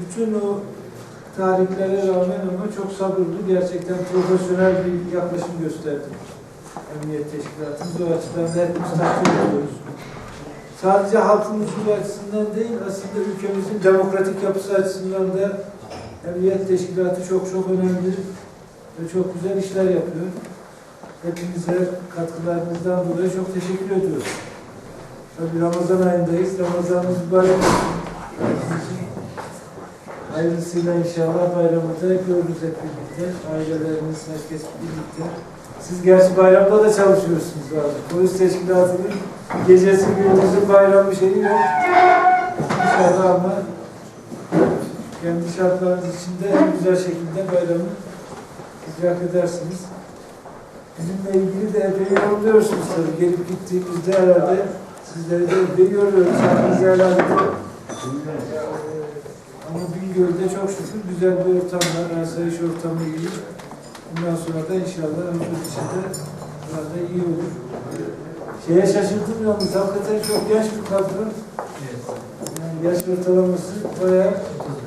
bütün o tarihlere rağmen ama çok sabırlı, gerçekten profesyonel bir yaklaşım gösterdi. Emniyet Teşkilatımız o açıdan da hepimiz takdir ediyoruz. Sadece halkın huzuru açısından değil, aslında ülkemizin demokratik yapısı açısından da Emniyet Teşkilatı çok çok önemli ve çok güzel işler yapıyor. Hepinize katkılarınızdan dolayı çok teşekkür ediyoruz. Tabii Ramazan ayındayız. Ramazanımız mübarek olsun. Hayırlısıyla inşallah bayramı da görürüz hep birlikte. Ailelerimiz, herkes birlikte. Siz gerçi bayramda da çalışıyorsunuz abi. Polis teşkilatının gecesi gündüzü bayramı şeyi yok. İnşallah ama kendi şartlarınız içinde en güzel şekilde bayramı idrak edersiniz. Bizimle ilgili de epey yorumluyorsunuz tabii. Gelip gittiğimizde herhalde sizleri de epey yoruyoruz. Hakkınızı. Bingöl'de çok şükür güzel bir ortam var. Asayiş ortamı iyi. Bundan sonra da inşallah ömür içinde burada iyi olur. Şeye şaşırdım yalnız. Hakikaten çok genç bir kadro. Yani yaş ortalaması bayağı 31. İyi gene.